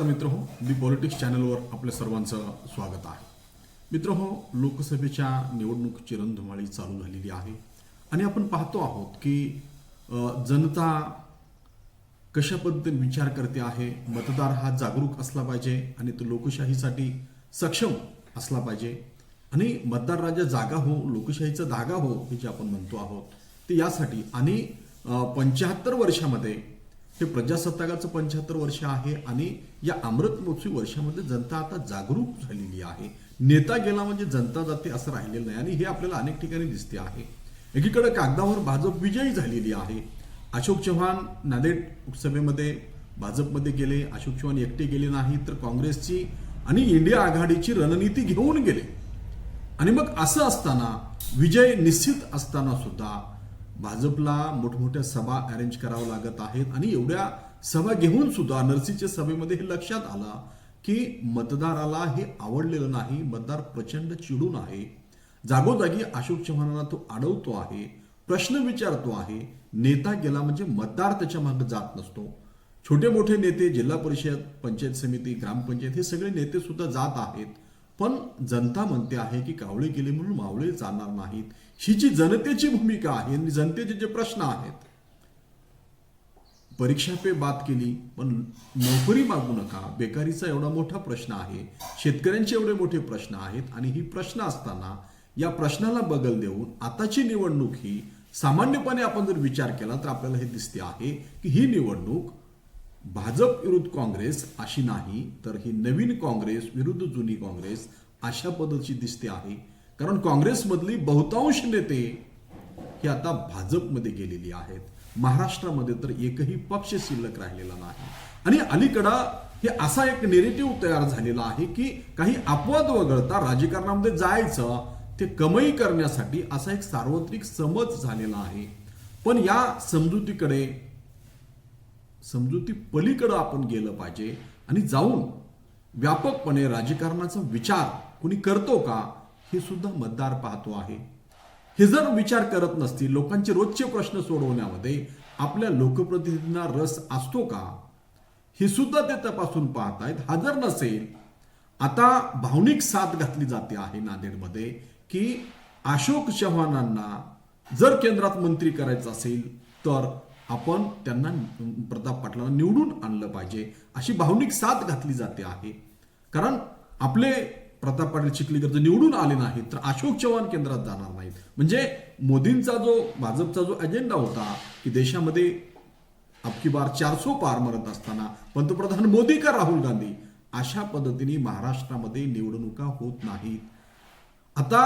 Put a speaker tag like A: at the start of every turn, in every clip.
A: नमस्कार मित्र हो दी पॉलिटिक्स चॅनलवर आपल्या सर्वांचं स्वागत आहे. मित्र हो लोकसभेच्या निवडणुकीची रणधुमाळी चालू झालेली आहे आणि आपण पाहतो आहोत की जनता कशा पद्धतीने विचार करते आहे मतदार हा जागरूक असला पाहिजे आणि तो लोकशाहीसाठी सक्षम असला पाहिजे. आणि मतदार राजा जागा हो लोकशाहीचा धागा हो हे जे आपण म्हणतो आहोत ते यासाठी आणि पंच्याहत्तर वर्षामध्ये हे प्रजासत्ताकाचं पंच्याहत्तर वर्ष आहे आणि या अमृत महोत्सवी वर्षामध्ये जनता आता जागरूक झालेली आहे. नेता गेला म्हणजे जनता जाते असं राहिलेलं नाही आणि हे आपल्याला अनेक ठिकाणी दिसते आहे. एकीकडे कागदावर भाजप विजयी झालेली आहे. अशोक चव्हाण नांदेड लोकसभेमध्ये भाजपमध्ये गेले अशोक चव्हाण एकटे गेले नाही तर काँग्रेसची आणि इंडिया आघाडीची रणनीती घेऊन गेले. आणि मग असं असताना विजय निश्चित असताना सुद्धा भाजपला मोठमोठ्या सभा अरेंज करावं लागत आहेत. आणि एवढ्या सभा घेऊन सुद्धा नरसीच्या सभेमध्ये हे लक्षात आलं की मतदाराला हे आवडलेलं नाही. मतदार प्रचंड चिडून आहे. जागोजागी अशोक चव्हाणांना तो अडवतो आहे. प्रश्न विचारतो आहे. नेता गेला म्हणजे मतदार त्याच्यामागे जात नसतो. छोटे मोठे नेते जिल्हा परिषद पंचायत समिती ग्रामपंचायत हे सगळे नेते सुद्धा जात आहेत. पण जनता म्हणते आहे की कावळे गेले म्हणून मावळे जाणार नाहीत. ही जी जनतेची भूमिका आहे आणि जनतेचे जे प्रश्न आहेत परीक्षा पे बात केली पण नोकरी मागू नका. बेकारीचा एवढा मोठा प्रश्न आहे. शेतकऱ्यांचे एवढे मोठे प्रश्न आहेत आणि ही प्रश्न असताना या प्रश्नाला बगल देऊन आताची निवडणूक ही सामान्यपणे आपण जर विचार केला तर आपल्याला हे दिसते आहे की ही निवडणूक भाजप विरुद्ध काँग्रेस अशी नाही तर ही नवीन काँग्रेस विरुद्ध जुनी काँग्रेस अशा पद्धतीची दिसते आहे. कारण काँग्रेसमधली बहुतांश नेते हे आता भाजपमध्ये गेलेली आहेत. महाराष्ट्रामध्ये तर एकही पक्ष शिल्लक राहिलेला नाही. आणि अलीकडं हे असा एक नेरेटिव्ह तयार झालेला आहे की काही अपवाद वगळता राजकारणामध्ये जायचं ते कमाई करण्यासाठी असा एक सार्वत्रिक समज झालेला आहे. पण या समजुतीकडे समजुती पलीकडं आपण गेलं पाहिजे आणि जाऊन व्यापकपणे राजकारणाचा विचार कुणी करतो का हे सुद्धा मतदार पाहतो आहे. हे जर विचार करत नसतील लोकांचे रोजचे प्रश्न सोडवण्यामध्ये आपल्या लोकप्रतिनिधींना रस असतो का हे सुद्धा ते तपासून पाहत आहेत हा जर नसेल आता भावनिक साथ घातली जाते आहे नांदेडमध्ये की अशोक चव्हाणांना जर केंद्रात मंत्री करायचं असेल तर आपण त्यांना प्रताप पाटलांना निवडून आणलं पाहिजे अशी भावनिक साथ घातली जाते आहे. कारण आपले प्रताप पाटील चिखलीकर जर निवडून आले नाहीत तर अशोक चव्हाण केंद्रात जाणार नाहीत. म्हणजे मोदींचा जो भाजपचा जो अजेंडा होता की देशामध्ये अबकी बार चारसो पार मरत असताना पंतप्रधान मोदी का राहुल गांधी? अशा पद्धतीने महाराष्ट्रामध्ये निवडणुका होत नाहीत. आता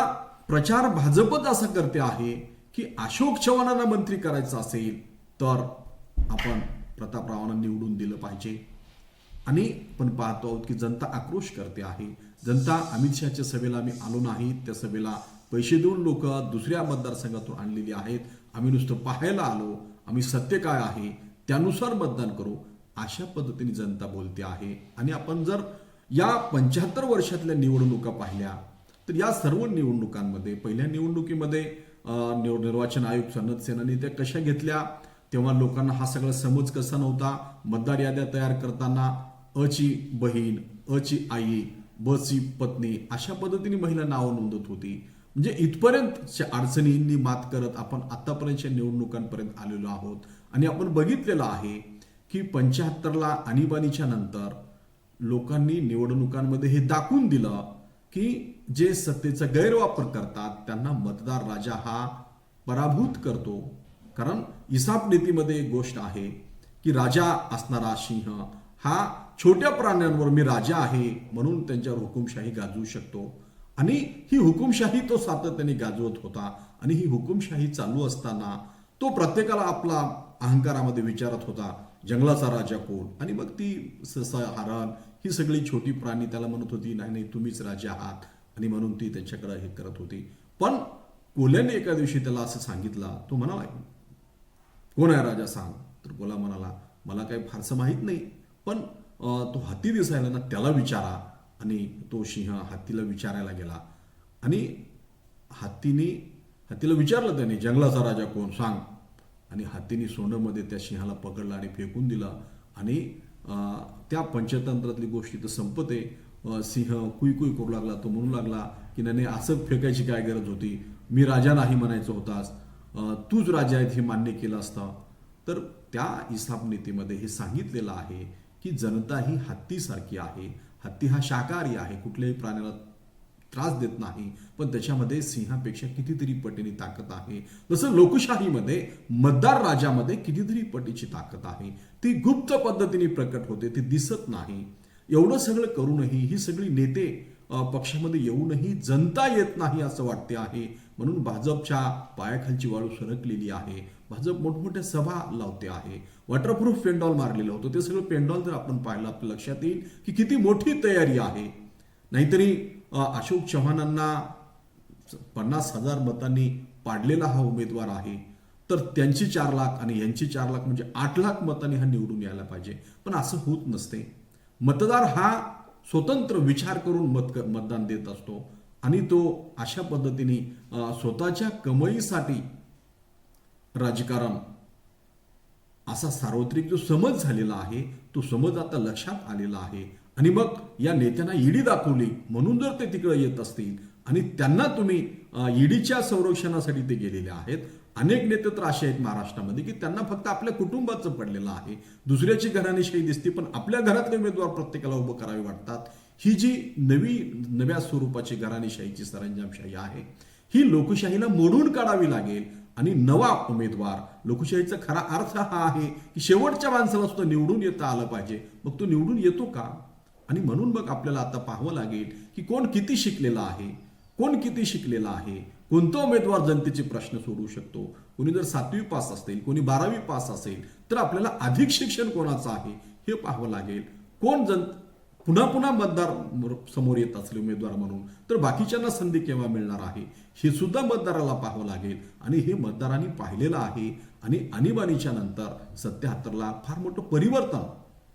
A: प्रचार भाजपच असं करते आहे की अशोक चव्हाणांना मंत्री करायचं असेल तर आपण प्रतापरावांना निवडून दिलं पाहिजे. आणि पण पाहतो आहोत की जनता आक्रोश करते आहे. जनता अमित शहाच्या सभेला आम्ही आलो नाही. त्या सभेला पैसे देऊन लोक दुसऱ्या मतदारसंघातून आणलेली आहेत. आम्ही नुसतं पाहायला आलो. आम्ही सत्य काय आहे त्यानुसार मतदान करू. अशा पद्धतीने जनता बोलते आहे. आणि आपण जर या पंच्याहत्तर वर्षातल्या निवडणुका पाहिल्या तर या सर्व निवडणुकांमध्ये पहिल्या निवडणुकीमध्ये निर्वाचन आयोग सनद सेनानी त्या कशा घेतल्या? तेव्हा लोकांना हा सगळा समज कसा नव्हता? मतदार याद्या तयार करताना अची बहीण अची आई बची पत्नी अशा पद्धतीने महिला नावं नोंदत होती. म्हणजे इथपर्यंतच्या अडचणींनी मात करत आपण आतापर्यंतच्या निवडणुकांपर्यंत आलेलो आहोत. आणि आपण बघितलेलं आहे की पंच्याहत्तरला आणीबाणीच्या नंतर लोकांनी निवडणुकांमध्ये हे दाखवून दिलं की जे सत्तेचा गैरवापर करतात त्यांना मतदार राजा हा पराभूत करतो. कारण इसाप नीतीमध्ये एक गोष्ट आहे की राजा असणारा सिंह हा छोट्या प्राण्यांवर मी राजा आहे म्हणून त्यांच्यावर हुकुमशाही गाजवू शकतो. आणि ही हुकुमशाही तो सातत्याने गाजवत होता आणि ही हुकुमशाही चालू असताना तो प्रत्येकाला आपला अहंकारामध्ये विचारत होता जंगलाचा राजा कोण? आणि मग ती ससा हरण ही सगळी छोटी प्राणी त्याला म्हणत होती नाही नाही तुम्हीच राजा आहात. आणि म्हणून ती त्याच्याकडे हे करत होती. पण कोल्याने एका दिवशी त्याला असं सांगितलं तो म्हणाला कोण आहे राजा सांग? तर गोला म्हणाला मला काही फारसं माहीत नाही पण तो हत्ती दिसायला ना त्याला विचारा आणि तो सिंह हत्तीला विचारायला गेला. आणि हत्तीने हत्तीला विचारलं त्याने जंगलाचा राजा कोण? सांग. आणि हत्तीने सोंडमध्ये त्या सिंहाला पकडलं आणि फेकून दिलं. आणि त्या पंचतंत्रातली गोष्टी तर संपते. सिंह कुई कुई करू लागला तो म्हणू लागला की नाही नाही, असं फेकायची काय गरज होती? मी राजा नाही म्हणायचं होतास. तूच राजा आहेत हे मान्य केलं असतं. तर त्या इसाप नीतीमध्ये हे सांगितलेलं आहे की जनता ही हत्तीसारखी आहे. हत्ती हा शाकाहारी आहे. कुठल्याही प्राण्याला त्रास देत नाही. पण त्याच्यामध्ये सिंहापेक्षा कितीतरी पटीने ताकद आहे. जसं लोकशाहीमध्ये मतदार राजामध्ये कितीतरी पटीची ताकद आहे. ती गुप्त पद्धतीने प्रकट होते. ती दिसत नाही. एवढं सगळं करूनही ही सगळी नेते पक्षामध्ये येऊनही जनता येत नाही असं वाटते आहे. म्हणून भाजपच्या पायाखालची वाळू सरकलेली आहे. भाजप मोठमोठ्या सभा लावते आहे. वॉटरप्रूफ पेंडॉल मारलेलं होतं. ते सगळं पेंडॉल जर आपण पाहिलं आपल्या लक्षात येईल की किती मोठी तयारी आहे. नाहीतरी अशोक चव्हाणांना पन्नास हजार मतांनी पाडलेला हा उमेदवार आहे. तर त्यांची चार लाख आणि यांची चार लाख म्हणजे आठ लाख मतांनी हा निवडून यायला पाहिजे. पण असं होत नसते. मतदार हा स्वतंत्र विचार करून मत मतदान देत असतो. आणि तो अशा पद्धतीने स्वतःच्या कमाईसाठी राजकारण असा सार्वत्रिक जो समज झालेला आहे तो समज आता लक्षात आलेला आहे. आणि मग या नेत्यांना ईडी दाखवली म्हणून जर ते तिकडे येत असतील आणि त्यांना तुम्ही ईडीच्या संरक्षणासाठी ते गेलेले आहेत. अनेक नेते तर असे आहेत महाराष्ट्रामध्ये की त्यांना फक्त आपल्या कुटुंबाचं पडलेलं आहे. दुसऱ्याची घराणेशाही दिसते पण आपल्या घरातले उमेदवार प्रत्येकाला उभं करावे वाटतात. ही जी नवी नव्या स्वरूपाची घराणेशाहीची सरंजामशाही आहे ही लोकशाहीला मोडून काढावी लागेल आणि नवा उमेदवार लोकशाहीचा खरा अर्थ हा आहे की शेवटच्या माणसाला सुद्धा निवडून येता आलं पाहिजे. मग तो निवडून येतो का? आणि म्हणून मग आपल्याला आता पाहावं लागेल की कोण किती शिकलेला आहे कोण किती शिकलेला आहे कोणता उमेदवार जनतेचे प्रश्न सोडवू शकतो? कोणी जर सातवी पास असेल कोणी बारावी पास असेल तर आपल्याला अधिक शिक्षण कोणाचं आहे हे पाहावं लागेल. कोण जन पुन्हा पुन्हा मतदार समोर येत असले उमेदवार म्हणून तर बाकीच्यांना संधी केव्हा मिळणार आहे? हे सुद्धा मतदाराला पाहावं लागेल. आणि हे मतदारांनी पाहिलेलं आहे. आणि आणीबाणीच्या नंतर सत्याहत्तरला फार मोठं परिवर्तन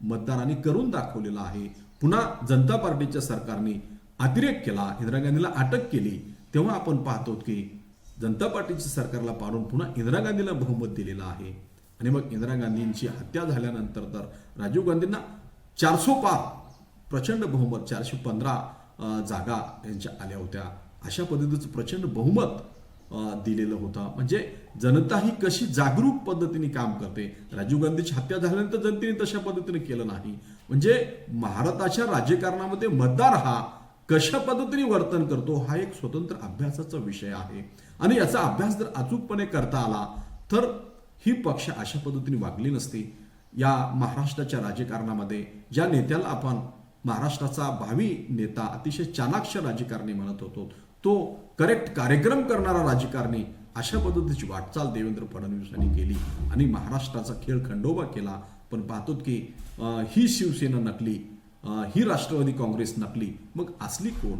A: मतदारांनी करून दाखवलेलं आहे. पुन्हा जनता पार्टीच्या सरकारने अतिरेक केला इंदिरा गांधीला अटक केली. तेव्हा आपण पाहतो की जनता पार्टीच्या सरकारला पाडून पुन्हा इंदिरा गांधीला बहुमत दिलेलं आहे. आणि मग इंदिरा गांधींची हत्या झाल्यानंतर तर राजीव गांधींना चारसो पार प्रचंड बहुमत चारशे पंधरा जागा यांच्या आल्या होत्या. अशा पद्धतीचं प्रचंड बहुमत दिलेलं होतं. म्हणजे जनता ही कशी जागरूक पद्धतीने काम करते? राजीव गांधीची हत्या झाल्यानंतर जनतेने तशा पद्धतीने केलं नाही. म्हणजे भारताच्या राजकारणामध्ये मतदार हा कशा पद्धतीने वर्तन करतो हा एक स्वतंत्र अभ्यासाचा विषय आहे. आणि याचा अभ्यास जर अचूकपणे करता आला तर ही पक्ष अशा पद्धतीने वागली नसती. या महाराष्ट्राच्या राजकारणामध्ये ज्या नेत्याला आपण महाराष्ट्राचा भावी नेता अतिशय चाणाक्ष राजकारणी म्हणत होतो. तो करेक्ट कार्यक्रम करणारा राजकारणी अशा पद्धतीची वाटचाल देवेंद्र फडणवीस यांनी केली आणि महाराष्ट्राचा खेळ खंडोबा केला. पण पाहतो की ही शिवसेना नकली ही राष्ट्रवादी काँग्रेस नकली मग असली कोण?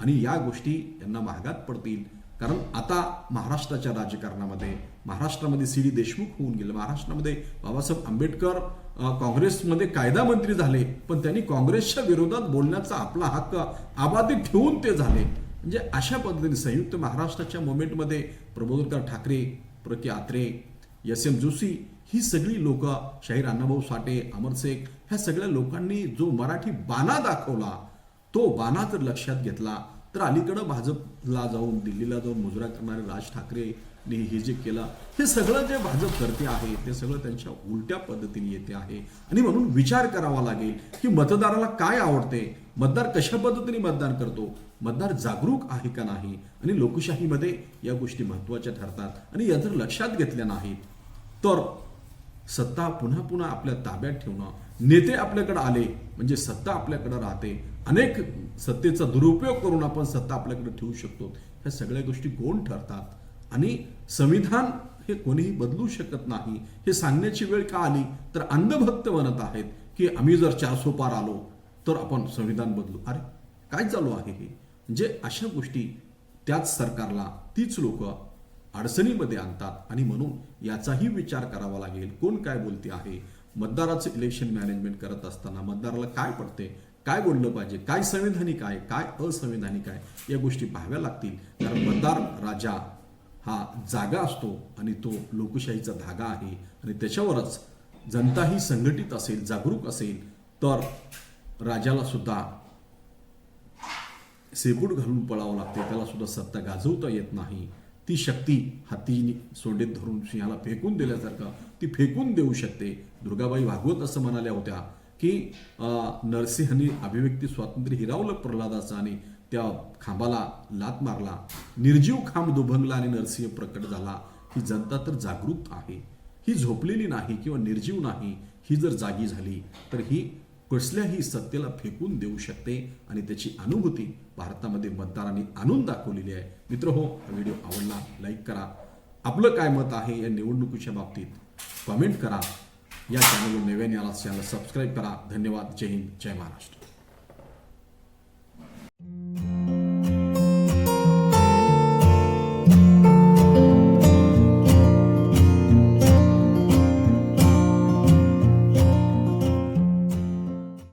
A: आणि या गोष्टी यांना महागात पडतील. कारण आता महाराष्ट्राच्या राजकारणामध्ये महाराष्ट्रामध्ये सी डी देशमुख होऊन गेले. महाराष्ट्रामध्ये बाबासाहेब आंबेडकर काँग्रेसमध्ये कायदा मंत्री झाले पण त्यांनी काँग्रेसच्या विरोधात बोलण्याचा आपला हक्क आबाधित ठेवून ते झाले. म्हणजे अशा पद्धतीने संयुक्त महाराष्ट्राच्या मोमेंटमध्ये प्रबोधनकर ठाकरे प्रति आत्रे एस एम जोशी ही सगळी लोक शाहीर अण्णाभाऊ साठे अमर शेख ह्या सगळ्या लोकांनी जो मराठी बाणा दाखवला तो बाणा जर लक्षात घेतला तर अलीकडं भाजपला जाऊन दिल्लीला जाऊन मुजरा करणारे राज ठाकरे हे जे केलं हे सगळं जे भाजप करते आहे ते सगळं त्यांच्या उलट्या पद्धतीने येते आहे. आणि म्हणून विचार करावा लागेल की मतदाराला काय आवडते? मतदार कशा पद्धतीने मतदान करतो? मतदार जागरूक आहे का नाही? आणि लोकशाहीमध्ये या गोष्टी महत्त्वाच्या ठरतात. आणि या जर लक्षात घेतल्या नाहीत. तर सत्ता पुन्हा पुन्हा आपल्या ताब्यात ठेवणं. नेते आपल्याकडे आले म्हणजे सत्ता आपल्याकडे राहते. अनेक सत्तेचा दुरुपयोग करून आपण सत्ता आपल्याकडे ठेवू शकतो. ह्या सगळ्या गोष्टी कोण ठरतात. आणि संविधान हे कोणीही बदलू शकत नाही हे सांगण्याची वेळ का आली? तर अंधभक्त म्हणत आहेत की आम्ही जर चारसो पार आलो तर आपण संविधान बदलू. अरे काय चालू आहे हे? म्हणजे अशा गोष्टी त्याच सरकारला तीच लोक अडचणीमध्ये आणतात आणि म्हणून याचाही विचार करावा लागेल. कोण काय बोलते आहे? मतदाराचं इलेक्शन मॅनेजमेंट करत असताना मतदाराला काय पडते? काय बोललं पाहिजे? काय संविधानिक आहे? काय असंविधानिक आहे? या गोष्टी पाहाव्या लागतील. कारण मतदार राजा हा जागा असतो आणि तो लोकशाहीचा धागा आहे. आणि त्याच्यावरच जनता ही संघटित असेल जागरूक असेल तर राजाला सुद्धा सेपूट घालून पळावं लागते. त्याला सुद्धा सत्ता गाजवता येत नाही. ती शक्ती हातीने सोंडेत धरून सिंहाला फेकून दिल्यासारखं ती फेकून देऊ शकते. दुर्गाबाई भागवत असं म्हणाल्या होत्या की नरसिंहने नरसिंहांनी अभिव्यक्ती स्वातंत्र्य हिरावलं प्रल्हादाचं आणि त्या खांबाला लात मारला. निर्जीव खांब दुभंगला आणि नरसिंह प्रकट झाला. ही जनता तर जागृत आहे. ही झोपलेली नाही किंवा निर्जीव नाही ही जर जागी झाली तर ही कसल्याही सत्तेला फेकून देऊ शकते आणि त्याची अनुभूती भारतामध्ये मतदारांनी आणून दाखवलेली आहे. मित्र हो हा व्हिडिओ आवडला लाईक करा. आपलं काय मत आहे या निवडणुकीच्या बाबतीत? कमेंट करा. या चॅनलवर नव्याने आला चॅनल सबस्क्राईब करा. धन्यवाद. जय हिंद. जय महाराष्ट्र.